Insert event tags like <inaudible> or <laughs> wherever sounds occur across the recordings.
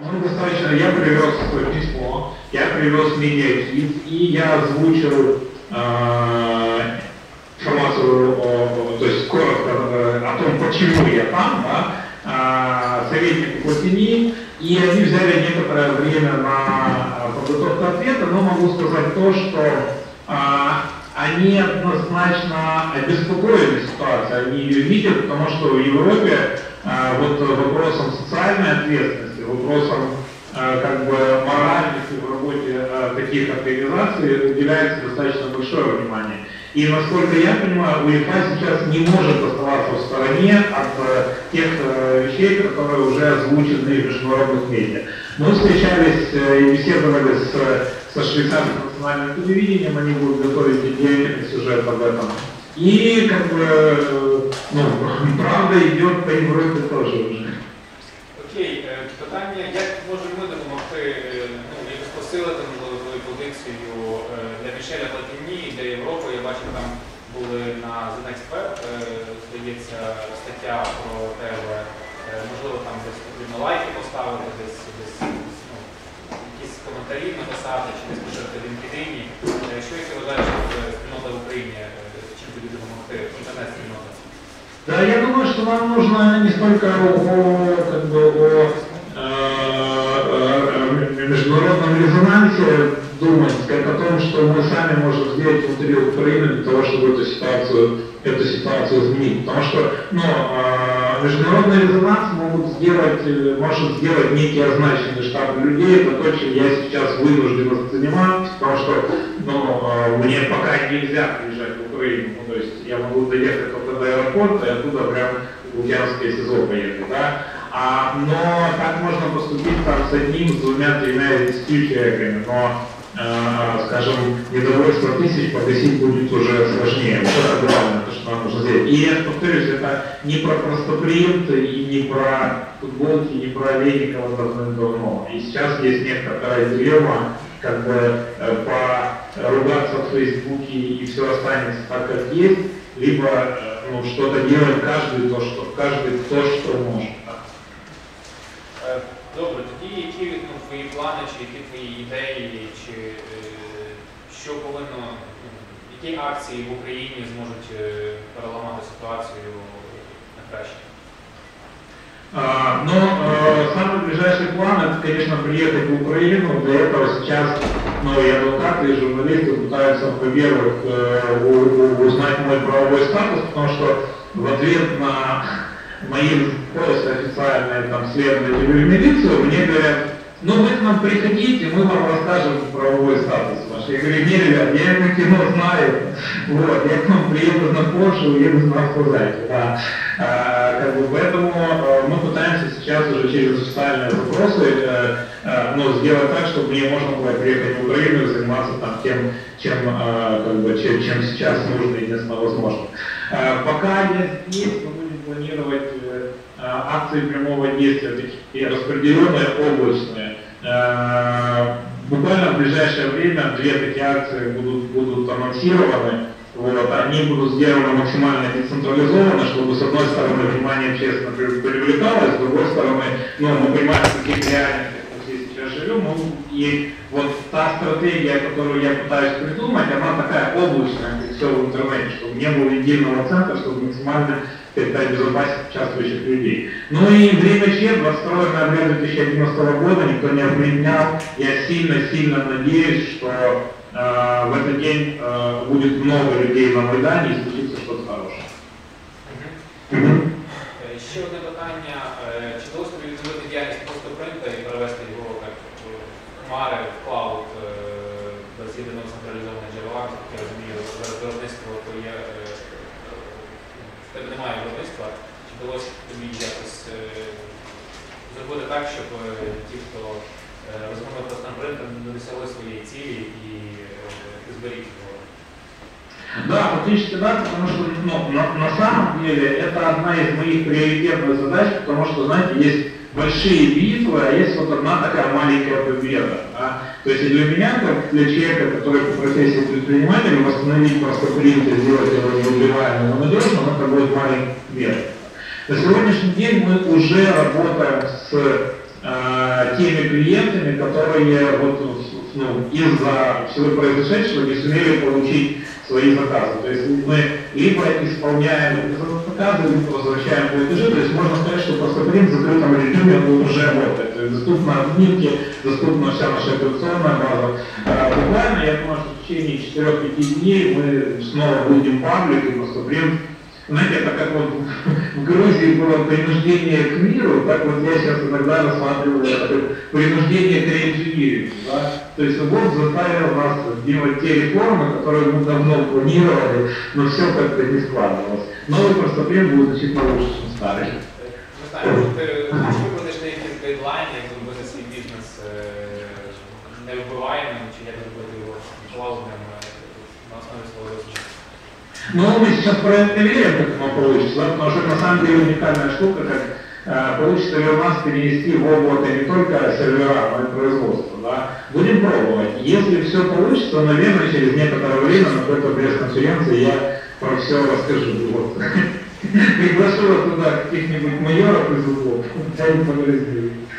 Ну, достаточно, я привез письмо, я привез медиакит, и я озвучил э, о, то есть коротко э, о том, почему я там, да, э, советник Платини, и они взяли некоторое время на подготовку ответа, но могу сказать то, что э, они однозначно обеспокоены ситуацией, они ее видят, потому что в Европе э, вот вопросом социальной ответственности, вопросам э, как бы моральности в работе э, таких организаций уделяется достаточно большое внимание. И насколько я понимаю, УЕФА сейчас не может оставаться в стороне от э, тех вещей, которые уже озвучены в международных медиа. Мы встречались и беседовали с, со швейцарским национальным телевидением, они будут готовить отдельный сюжет об этом. И как бы, ну, <laughs> правда идет по Европе тоже уже. Питання, як можемо ми допомогти, ну, якось посилити можливо позицію е, для Мішеля Платіні для Європи. Я бачив, там були на е, здається, стаття про тебе. Е, Можливо, там десь потрібно лайки поставити, десь, десь ну, якісь коментарі написати, чи десь пишете в LinkedIn. Е, Що як вважаєш, спільнота в Україні, чим тобі допомогти? Інтернет-спільнота? Да, я думаю, что нам нужно не столько о, как бы, о думать, как о том, что мы сами можем сделать внутри Украины для того, чтобы эту ситуацию, эту ситуацию изменить. Потому что ну, э, международный резонанс могут сделать, э, может сделать некий означенный штаб людей, это то, чем я сейчас вынужден заниматься, потому что ну, э, мне пока нельзя приезжать в Украину. Ну, то есть я могу доехать только до аэропорта и оттуда прям в Лукьянское СИЗО поехать. Да? А, но так можно поступить там, с одним, с двумя, тремя десятью человеками. Но скажем, недовольство тысяч погасить будет уже сложнее. Вот это главное, то, что нам нужно сделать. И я повторюсь, это не про простоприимцы и не про футболки, не про Леникова давным-давно. И сейчас есть некоторая дилемма, как бы э, поругаться в Фейсбуке и все останется так, как есть, либо э, ну, что-то делать каждый то, что каждый то, что может. Е, Добре, тоді які ну, твої плани, чи які твої ідеї, чи е, що повинно, ну, які акції в Україні зможуть е, переламати ситуацію на краще? А, Но э, самый ближайший план это, конечно, приехать в Украину. Для этого сейчас ну, и адвокаты, и журналисты пытаются, во-первых, э, у- у- узнать мой правовой статус, потому что в ответ на мои поиски официальные там следователи в милицию, мне говорят, ну вы к нам приходите, мы вам расскажем правовой статус ваш. Я не, ребят, я это кино знаю, вот, я к вам приеду на Польшу, уеду на Хозайку, да. А, как бы, поэтому э, мы пытаемся сейчас уже через официальные запросы э, э, ну, сделать так, чтобы мне можно было приехать в Украину и заниматься там тем, чем, как бы, чем, чем сейчас нужно и единственно возможно. Пока я здесь, мы будем планировать акции прямого действия, такие распределенные, облачные. Э, Буквально в ближайшее время две такие акции будут, будут анонсированы. Вот, они будут сделаны максимально децентрализованно, чтобы с одной стороны внимание при- привлекалось, с другой стороны, ну, мы понимаем, в реальностях мы все сейчас живем, ну, и вот та стратегия, которую я пытаюсь придумать, она такая облачная, как все в интернете, чтобы не было единого центра, чтобы максимально передать безопасность участвующих людей. Ну и время Ч, 22 ноября 2011 года, никто не отменял. Я сильно-сильно надеюсь, что э, в этот день э, будет много людей на Майдане и случится что-то хорошее. Мгм. Е, Ще одне питання. Е, Чи вдалося тобі відновити діяльність просто принта і перевести його так в хмари, в клауд е, без єдиного централізованого джерела, як я розумію, зараз виробництво то є, е, е, в тебе немає виробництва. Чи вдалося тобі якось е, зробити так, щоб е, ті, хто е, розмовляв просто принтом, не досягли своєї цілі і е, зберіг його? Да, фактически да, потому что ну, на, на самом деле это одна из моих приоритетных задач, потому что, знаете, есть большие битвы, а есть вот одна такая маленькая победа. То есть и для меня, как для человека, который по профессии предприниматель, восстановить просто принт сделать его неубиваемым и надежным, это будет маленькая победа. На сегодняшний день мы уже работаем с э, теми клиентами, которые вот, ну, из-за всего произошедшего не сумели получить свои заказы. То есть мы либо исполняем заказы, либо возвращаем платежи. То есть можно сказать, что просто принт в закрытом режиме он уже работает. То есть доступна админки, доступна вся наша операционная база. А, буквально, я думаю, что в течение 4-5 дней мы снова будем паблик и просто принт знаете, это как вот в Грузии было принуждение к миру, так вот я сейчас иногда рассматриваю это принуждение к реинжинирингу. Да? То есть Бог заставил нас делать те реформы, которые мы давно планировали, но все как-то не складывалось. Новый проступлен будет значительно лучше, чем старый. Не знаю, ти викладеш на якісь гайдлайни, як зробити свій бізнес е, невбиваємим, чи як зробити його клаудним е, на основі свого досвіду. Но мы сейчас проверим, оно получится, да, потому что это на самом деле уникальная штука, как э, получится ли у нас перенести в облако не только сервера, но и производство. Да. Будем пробовать. Если все получится, наверное, через некоторое время на какой-то пресс-конференции я про все расскажу. Вот. <laughs> Приглашу вас туда каких-нибудь майоров из углов, они поговорили. Так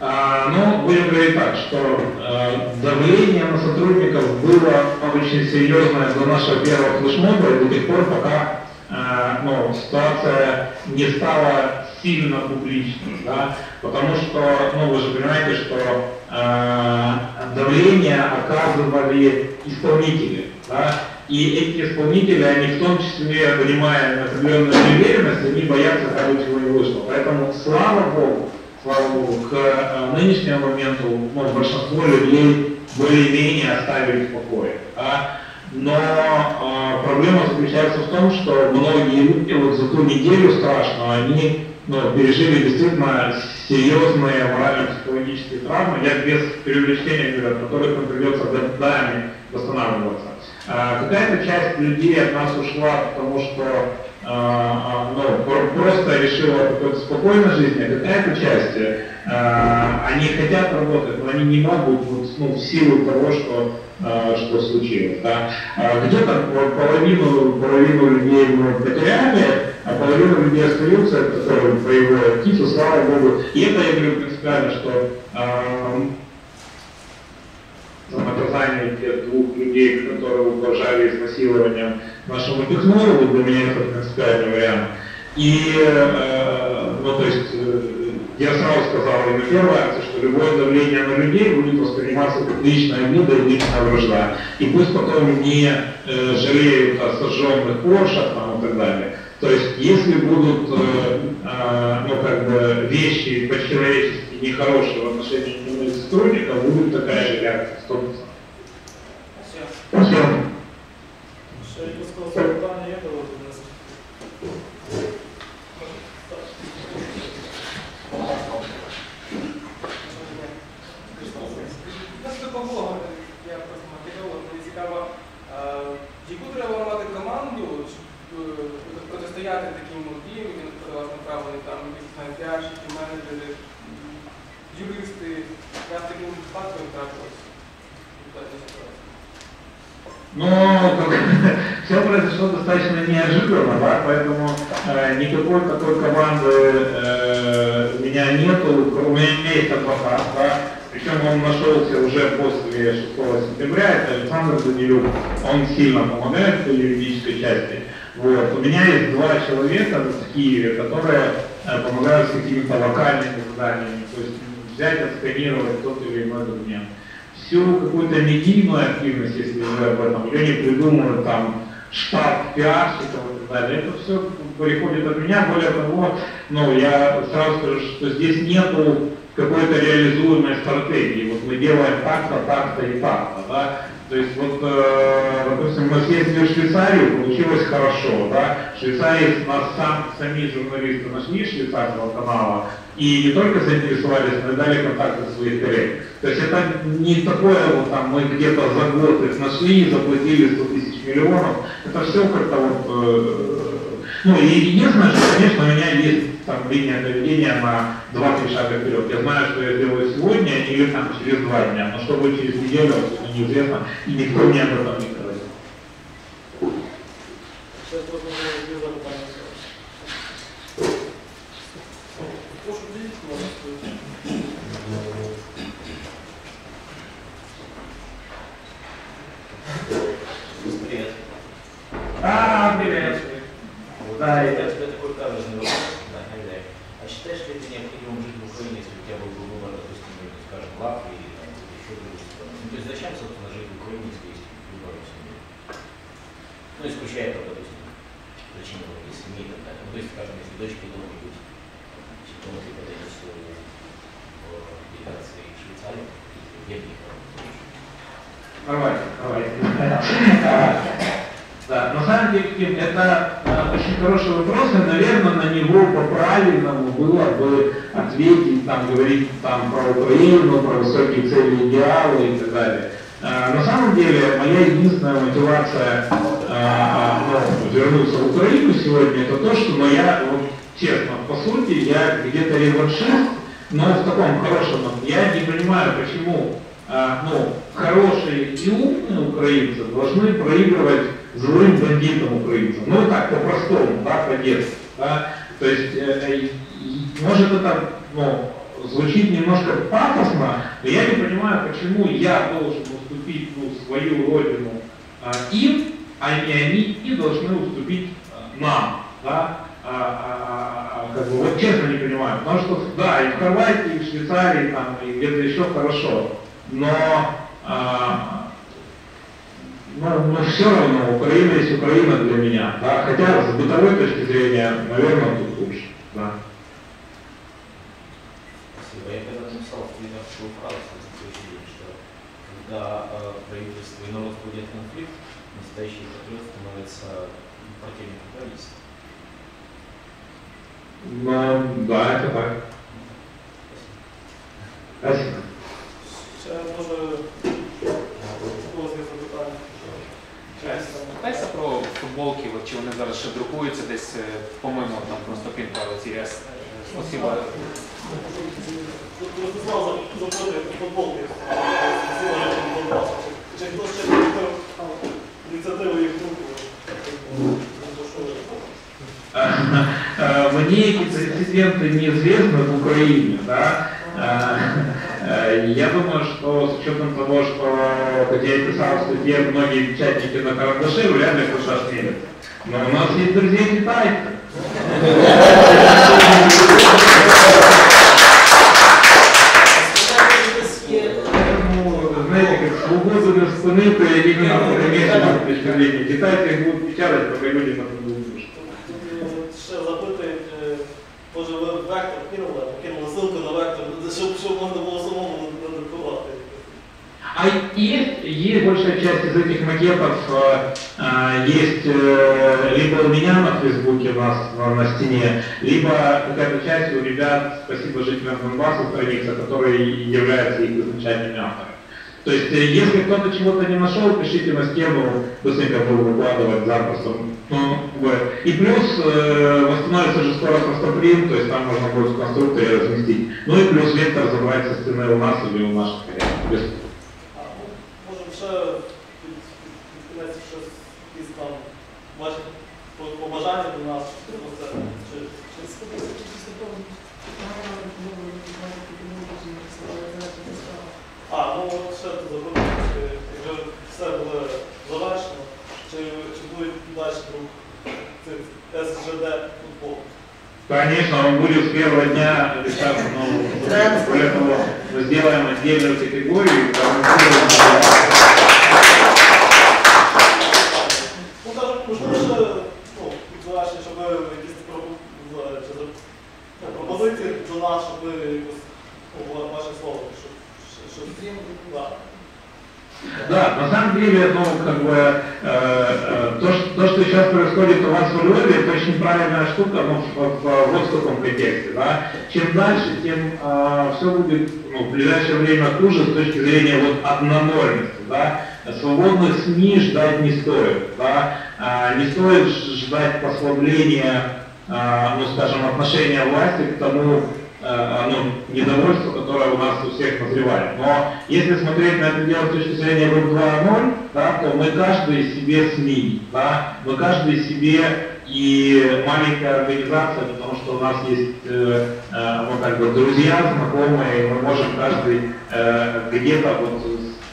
А, ну, будем говорить так, что э, давление на сотрудников было очень серьезное до нашего первого флешмоба и до тех пор, пока э, ну, ситуация не стала сильно публичной, да, потому что, ну, вы же понимаете, что э, давление оказывали исполнители, да, и эти исполнители, они в том числе, понимая определенную неуверенность, они боятся, бы чего не вышло. Поэтому, слава Богу, слава богу, к э, нынешнему моменту ну, большинство людей более-менее оставили в покое. да. Но э, проблема заключается в том, что многие люди вот за ту неделю страшную, они ну, пережили действительно серьезные морально-психологические травмы, я без преувеличения говорю, от которых им придется годами восстанавливаться. А, Какая-то часть людей от нас ушла, потому что а, а, ну, про- просто решила какой-то спокойной жизни, а какая-то часть, они хотят работать, но они не могут ну, в силу того, что, что случилось. Да. Где-то половину, половину людей мы потеряли, а половину людей остаются, которые проявляют птицу, слава Богу. И это, я говорю принципиально, что наказание тех двух людей, которые угрожали изнасилованием нашему технологу, для меня это принципиальный вариант. И, э, ну, то есть, э, я сразу сказал и на что любое давление на людей будет восприниматься как личная обида и личная вражда. И пусть потом не э, жалеют о сожженных поршах там, и так далее. То есть, если будут э, э, ну, как бы, вещи по-человечески нехорошие в отношении сотрудника, будет такая же реакция 100%. Спасибо. Спасибо. Неожиданно, да, поэтому э, никакой такой команды э, у меня нету. У меня есть адвокат, да, причем он нашелся уже после 6 сентября, это Александр Данилюк, он сильно помогает по юридической части. Вот. У меня есть два человека в Киеве, которые э, помогают с какими-то локальными заданиями, то есть взять, отсканировать тот или иной документ всю какую-то медийную активность, если вы об этом, ее не придумывают там штаб пиарщиков и так далее. Это все переходит от меня. Более того, ну, я сразу скажу, что здесь нету какой-то реализуемой стратегии. Вот мы делаем так-то, так-то и так-то, да. То есть вот, э, допустим, мы съездили в Швейцарию, получилось хорошо, да. Швейцарии нас сам, сами журналисты нашли швейцарского канала и не только заинтересовались, но и дали контакты своих коллег. То есть это не такое, вот там мы где-то за год их нашли, заплатили 100 тысяч миллионов. Это все как-то вот, э, ну и единственное, что, конечно, у меня есть там линия поведения на 2-3 шага вперед. Я знаю, что я делаю сегодня или там через два дня, но что будет через неделю, неизвестно, и никто мне об этом не говорит. Исключая, там, допустим, вот, из семьи и так далее. Ну, то есть, скажем, если дочке кого-нибудь ситуации подойдется в делегации Швейцарии, где бы Давайте, давайте. Да, на самом деле, это э, очень хороший вопрос, и, наверное, на него по-правильному было бы ответить, там, говорить там, про Украину, про высокие цели, идеалы и так далее. Э, на самом деле, моя единственная мотивация ну, вернуться в Украину сегодня, это то, что ну, я, вот, честно, по сути, я где-то реваншист, но в таком хорошем, я не понимаю, почему а, ну, хорошие и умные украинцы должны проигрывать злым бандитам украинцам. Ну так, по-простому, да, по-детски. Да? То есть, э, э, может это ну, звучит немножко пафосно, но я не понимаю, почему я должен уступить ну, свою родину а, им, а не они и должны уступить а, нам. Да? А, а, а, как бы, вот честно не понимаю, потому что да, и в Хорватии, и в Швейцарии, там, и где-то еще хорошо, но, а, но, но все равно Украина есть Украина для меня, да, хотя с бытовой точки зрения, наверное, тут лучше, да. Спасибо. Я когда написал в фразу, что когда э, правительство и народ входят в конфликт, настоящий патриот становится противником правительства. Да, это так. Спасибо. Ще може запитання? Питайся про футболки, от, чи вони зараз ще друкуються десь, е, по-моєму, там просто пінка оці Спасибо. Ростислав запроти футболки. Эти прецеденты неизвестны в Украине, да. Э, э, Я думаю, что с учетом того, что хотя я писал в статье многие печатники на карандаше, вряд ли кто-то осмелится. Но у нас есть друзья китайцы. Знаете, как свободу для спины, то я именно в впечатление. Китайцы их будут печатать, пока люди на это будут слушать. Ще запитують, е, може ви вектор кинули, кинули ссылку на вектор, щоб, щоб можна було самому надрукувати. А есть, есть большая часть из этих макетов, э, э, есть э, либо у меня на Фейсбуке у нас на, на стене, либо какая-то часть у ребят, спасибо жителям Донбасса, страница, которые являются их изначальными авторами. То есть, э, если кто-то чего-то не нашел, пишите на стену, быстренько буду выкладывать запросто. Ну. И плюс э, восстановится же скоро простопринт, то есть там можно будет в конструкторе разместить. Ну и плюс вектор забрать со стены у нас или у наших коллег. А, ну, Конечно, он будет с первого дня летать, но да. поэтому мы сделаем отдельную категорию. Ну, ну, ну, э, Пропозиції до нас, щоб ви чтобы, ваше слово, щоб, щоб, щоб, да. Да, на самом деле, ну, как бы, то, что, то, что сейчас происходит у вас в Львове, это очень правильная штука, ну, в, в, в таком контексте, да. Чем дальше, тем все будет, ну, в ближайшее время хуже с точки зрения вот однонормности, да. Свободных СМИ ждать не стоит, да. А, не стоит ждать послабления, а, ну, скажем, отношения власти к тому, э, ну, недовольство, которое у нас у всех назревает. Но если смотреть на это дело с точки зрения Web 2.0, да, то мы каждый себе СМИ, да, мы каждый себе и маленькая организация, потому что у нас есть э, э, ну, как бы друзья, знакомые, и мы можем каждый э, где-то вот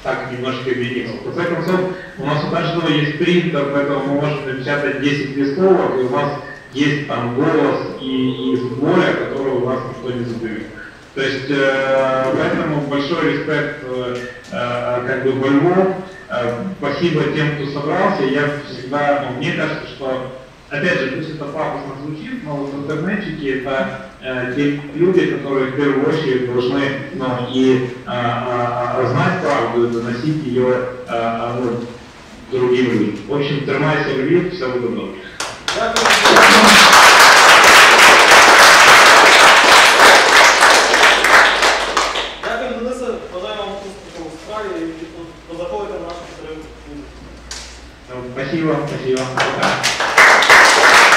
так немножко измениться. В конце концов, у нас у каждого есть принтер, поэтому мы можем напечатать 10 листовок, и у нас есть там голос и, и воля, которую у нас никто не заберет. То есть, э, поэтому большой респект э, э, как бы Львов. Э, спасибо тем, кто собрался. Я всегда, ну, мне кажется, что, опять же, пусть это пафосно звучит, но вот интернетчики это э, те люди, которые в первую очередь должны ну, и а, знать правду и доносить ее а, ну, другим людям. В общем, тримайся Львів, все буде добре. І розраховуйте на нашу підтримку. Ну, Спасибо, спасибо. Пока.